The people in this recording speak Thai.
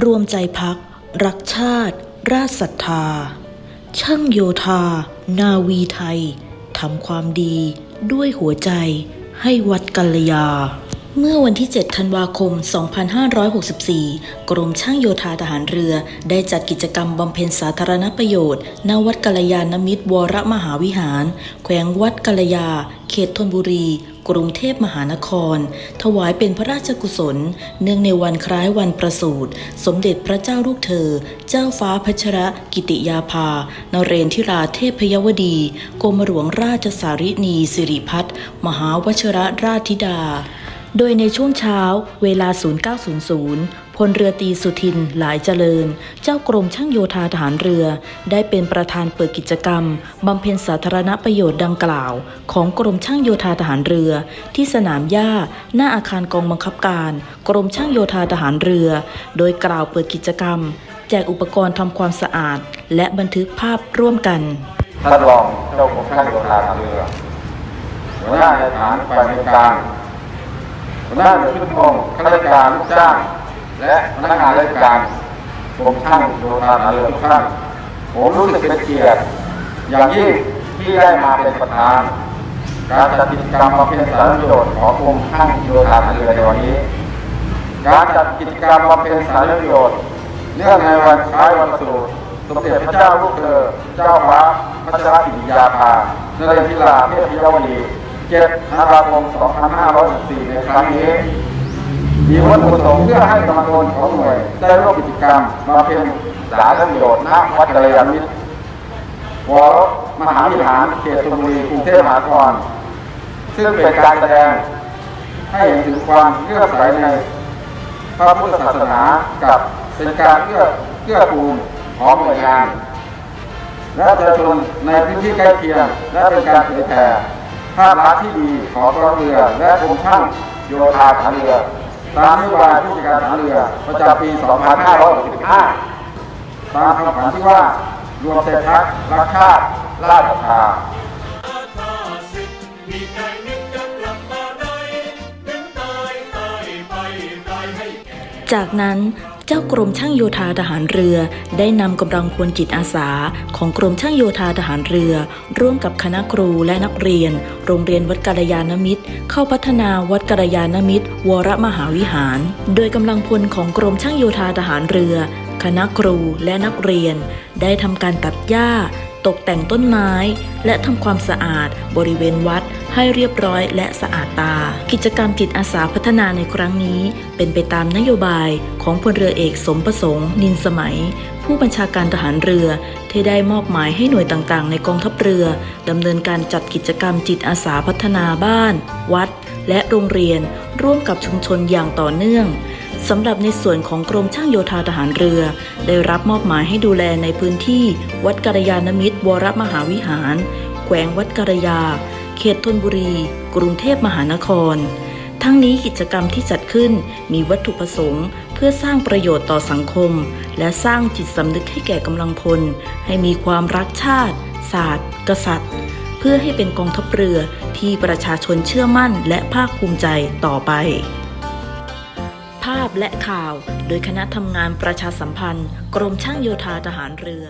รวมใจพัก รักชาติ ราชศรัทธา ช่างโยธา นาวีไทยทำความดีด้วยหัวใจให้วัดกัลยา เมื่อวันที่ 7 ธันวาคม 2564 กรมช่างโยธาทหารเรือ ได้จัดกิจกรรมบำเพ็ญสาธารณประโยชน์ณวัดกัลยาณมิตรวรมหาวิหาร แขวงวัดกัลยา เขตธนบุรี กรุงเทพมหานคร ถวายเป็นพระราชกุศล เนื่องในวันคล้ายวันประสูติ สมเด็จพระเจ้าลูกเธอ เจ้าฟ้าพัชรกิติยาภา นเรนทิราเทพยวดี กรมหลวงราชสารินีสิริพัฒน์มหาวชรราชธิดา โดยในช่วงเช้าเวลา 0900 พลเรือตีสุทินหลายเจริญ เจ้ากรมช่างโยธาทหารเรือ ได้เป็นประธานเปิดกิจกรรม บำเพ็ญสาธารณประโยชน์ดังกล่าว ของกรมช่างโยธาทหารเรือ ที่สนามหญ้า หน้าอาคารกองบังคับการ กรมช่างโยธาทหารเรือ โดยกล่าวเปิดกิจกรรม แจกอุปกรณ์ทำความสะอาด และบันทึกภาพร่วมกันท่านรองเจ้าของช่างโยธาทางเรือหัวหน้าในฐานฝ่ายบริการ หัวหน้าหน่วยชุดพงข้าราชการลูกจ้าง และพนักงานราชการกรมช่างโยธาทางเรือทุกท่านผมรู้สึกเป็นเกียรติอย่างยิ่งที่ได้มาเป็นประธาน การจัดกิจกรรมบำเพ็ญสารประโยชน์ของกรมช่างโยธาเรือในวันนี้ การจัดกิจกรรมบำเพ็ญสารประโยชน์เนื่องในวันคล้ายวันสูตรสมเด็จพระเจ้าลูกเธอเจ้าฟ้าพัชรกิติยาภานเรนทิราเทพยวดี 7ธันวาคม 2564ในครั้งนี้ มีวัตถุประสงค์เพื่อให้กำลังพลของหน่วย ได้ร่วมกิจกรรมมาเป็นสาธารณประโยชน์ณวัดกัลยาณมิตรวรมหาวิหารเขตธนบุรีกรุงเทพมหานคร ซึ่งเป็นการแสดงให้เห็นถึงความเลื่อมใสในพระพุทธศาสนากับเป็นการเอื้อเอื้อกูลของหน่วยงาน และประชาชนในพื้นที่ใกล้เคียงและเป็นการเผยแผ่ ภาพลักษณ์ที่ดีของกองเรือและกรมช่างโยธาฐานเรือ ตามนโยบายผู้จัดการฐานเรือ ประจำปี 2565 ตามคำขวัญที่ว่า รวมใจพักรักชาติราชศรัทธาข้าศึกมีใจนึกจะกลับมาในถึงตายตายไปตายให้แก่จากนั้น จ้ากรมช่างโยธาทหารเรือ ได้นำกำลังพลจิตอาสา ของกรมช่างโยธาทหารเรือ ร่วมกับคณะครูและนักเรียน โรงเรียนวัดกาลยาณมิตร เข้าพัฒนาวัดกาลยาณมิตร วรมหาวิหาร โดยกำลังพลของกรมช่างโยธาทหารเรือ คณะครูและนักเรียน ได้ทำการตัดหญ้า ตกแต่งต้นไม้ และทำความสะอาดบริเวณวัดให้เรียบร้อยและสะอาดตา กิจกรรมจิตอาสาพัฒนาในครั้งนี้ เป็นไปตามนโยบายของพลเรือเอกสมประสงค์ นินสมัย ผู้บัญชาการทหารเรือ ที่ได้มอบหมายให้หน่วยต่างๆ ในกองทัพเรือดำเนินการจัดกิจกรรมจิตอาสาพัฒนาบ้าน วัด และโรงเรียน ร่วมกับชุมชนอย่างต่อเนื่อง สำหรับในส่วนของกรมช่างโยธาทหารเรือ ได้รับมอบหมายให้ดูแลในพื้นที่ วัดกัลยาณมิตร วรมหาวิหาร แขวงวัดกัลยา เขตธนบุรี กรุงเทพมหานคร ทั้งนี้กิจกรรมที่จัดขึ้นมีวัตถุประสงค์ เพื่อสร้างประโยชน์ต่อสังคม และสร้างจิตสำนึกให้แก่กำลังพล ให้มีความรักชาติ ศาสตร์ กษัตริย์ เพื่อให้เป็นกองทัพเรือที่ประชาชนเชื่อมั่นและภาคภูมิใจต่อไป ภาพและข่าว โดยคณะทำงานประชาสัมพันธ์ กรมช่างโยธาทหารเรือ